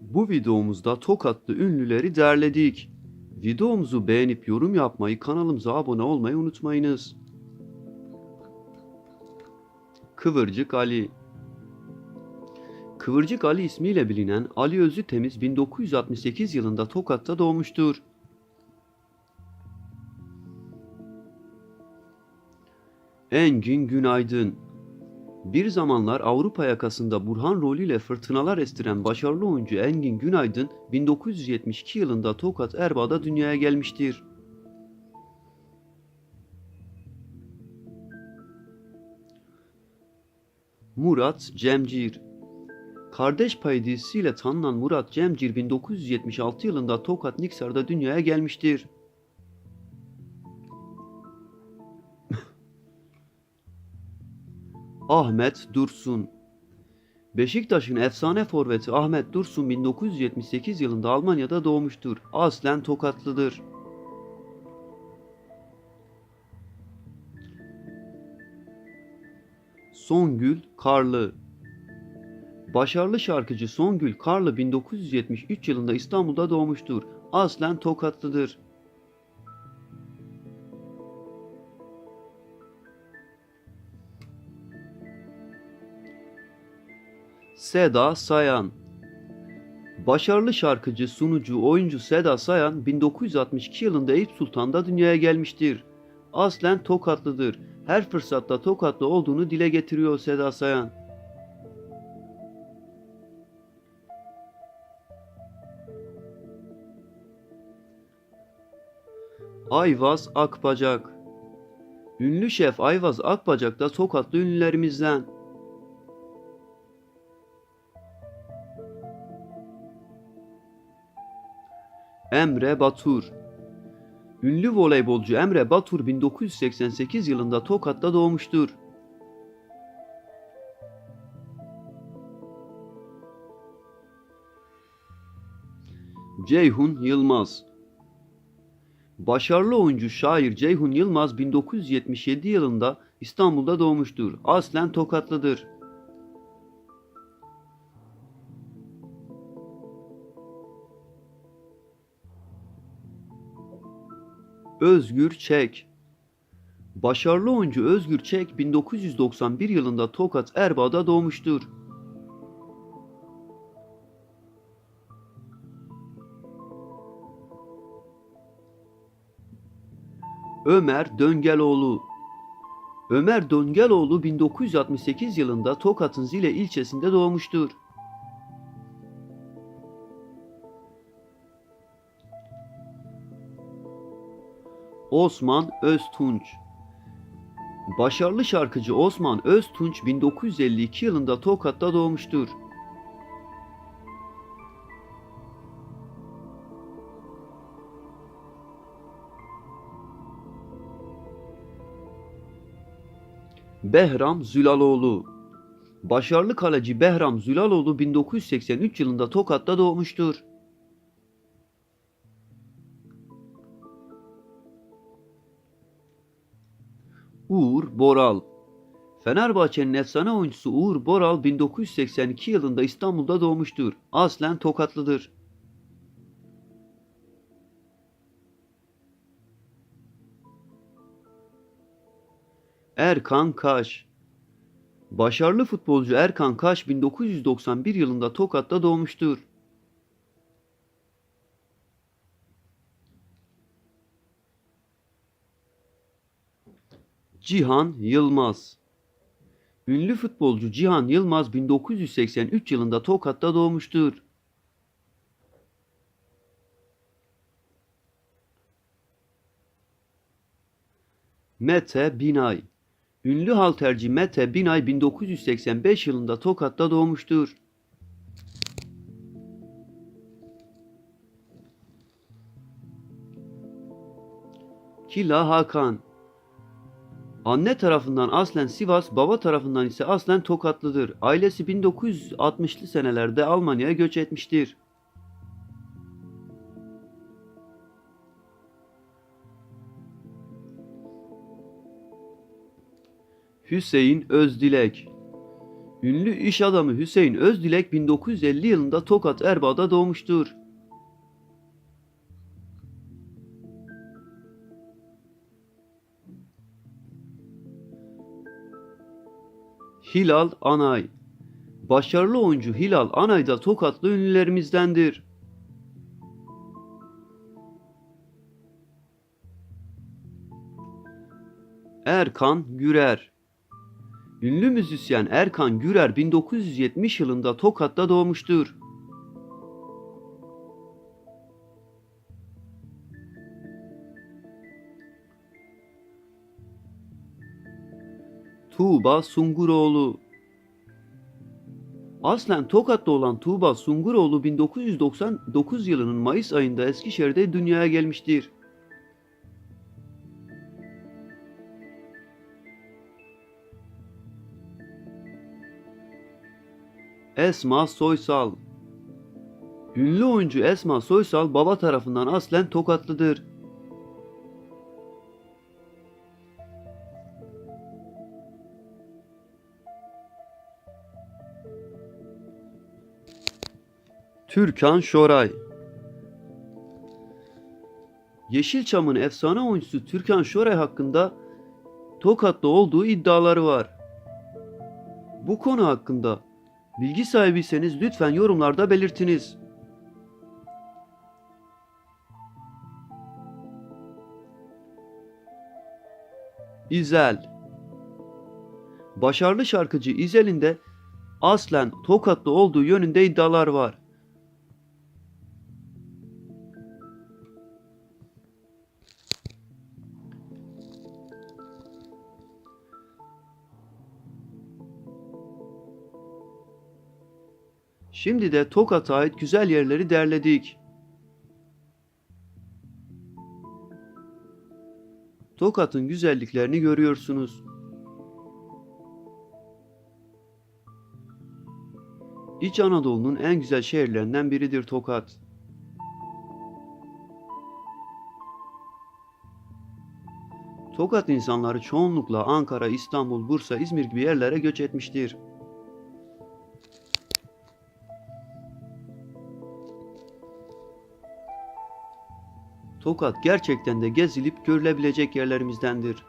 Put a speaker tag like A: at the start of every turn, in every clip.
A: Bu videomuzda Tokatlı ünlüleri derledik. Videomuzu beğenip yorum yapmayı, kanalımıza abone olmayı unutmayınız. Kıvırcık Ali Kıvırcık Ali ismiyle bilinen Ali Özü Temiz 1968 yılında Tokat'ta doğmuştur. Engin Günaydın Bir zamanlar Avrupa yakasında Burhan rolüyle fırtınalar estiren başarılı oyuncu Engin Günaydın 1972 yılında Tokat Erbaa'da dünyaya gelmiştir. Murat Cemcir Kardeş Payı dizisiyle tanınan Murat Cemcir 1976 yılında Tokat Niksar'da dünyaya gelmiştir. Ahmet Dursun Beşiktaş'ın efsane forveti Ahmet Dursun 1978 yılında Almanya'da doğmuştur. Aslen Tokatlıdır. Songül Karlı Başarılı şarkıcı Songül Karlı 1973 yılında İstanbul'da doğmuştur. Aslen Tokatlıdır. Seda Sayan Başarılı şarkıcı, sunucu, oyuncu Seda Sayan 1962 yılında Eyüp Sultan'da dünyaya gelmiştir. Aslen Tokatlıdır. Her fırsatta Tokatlı olduğunu dile getiriyor Seda Sayan. Ayvaz Akbacak Ünlü şef Ayvaz Akbacak da Tokatlı ünlülerimizden. Emre Batur Ünlü voleybolcu Emre Batur 1988 yılında Tokat'ta doğmuştur. Ceyhun Yılmaz Başarılı oyuncu şair Ceyhun Yılmaz 1977 yılında İstanbul'da doğmuştur. Aslen Tokatlıdır. Özgür Çek Başarılı oyuncu Özgür Çek 1991 yılında Tokat Erbaa'da doğmuştur. Ömer Döngeloğlu Ömer Döngeloğlu 1968 yılında Tokat'ın Zile ilçesinde doğmuştur. Osman Öztunç Başarılı şarkıcı Osman Öztunç 1952 yılında Tokat'ta doğmuştur. Behram Zülaloğlu Başarılı kaleci Behram Zülaloğlu 1983 yılında Tokat'ta doğmuştur. Uğur Boral Fenerbahçe'nin efsane oyuncusu Uğur Boral 1982 yılında İstanbul'da doğmuştur. Aslen Tokatlıdır. Erkan Kaş Başarılı futbolcu Erkan Kaş 1991 yılında Tokat'ta doğmuştur. Cihan Yılmaz Ünlü futbolcu Cihan Yılmaz 1983 yılında Tokat'ta doğmuştur. Mete Binay Ünlü halterci Mete Binay 1985 yılında Tokat'ta doğmuştur. Kila Hakan Anne tarafından aslen Sivas, baba tarafından ise aslen Tokatlıdır. Ailesi 1960'lı senelerde Almanya'ya göç etmiştir. Hüseyin Özdilek Ünlü iş adamı Hüseyin Özdilek 1950 yılında Tokat Erbaa'da doğmuştur. Hilal Anay Başarılı oyuncu Hilal Anay da Tokatlı ünlülerimizdendir. Erkan Gürer Ünlü müzisyen Erkan Gürer 1970 yılında Tokat'ta doğmuştur. Tuğba Sunguroğlu Aslen Tokat'ta olan Tuğba Sunguroğlu 1999 yılının Mayıs ayında Eskişehir'de dünyaya gelmiştir. Esma Soysal Ünlü oyuncu Esma Soysal baba tarafından aslen Tokatlıdır. Türkan Şoray Yeşilçam'ın efsane oyuncusu Türkan Şoray hakkında Tokat'ta olduğu iddiaları var. Bu konu hakkında bilgi sahibiyseniz lütfen yorumlarda belirtiniz. İzel Başarılı şarkıcı İzel'in de aslen Tokatlı olduğu yönünde iddialar var. Şimdi de Tokat'a ait güzel yerleri derledik. Tokat'ın güzelliklerini görüyorsunuz. İç Anadolu'nun en güzel şehirlerinden biridir Tokat. Tokat insanları çoğunlukla Ankara, İstanbul, Bursa, İzmir gibi yerlere göç etmiştir. Tokat gerçekten de gezilip görülebilecek yerlerimizdendir.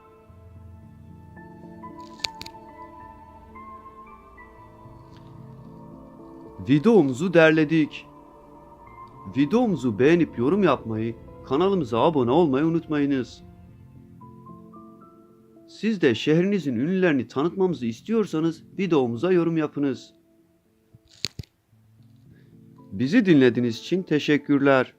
A: Videomuzu derledik. Videomuzu beğenip yorum yapmayı, kanalımıza abone olmayı unutmayınız. Siz de şehrinizin ünlülerini tanıtmamızı istiyorsanız videomuza yorum yapınız. Bizi dinlediğiniz için teşekkürler.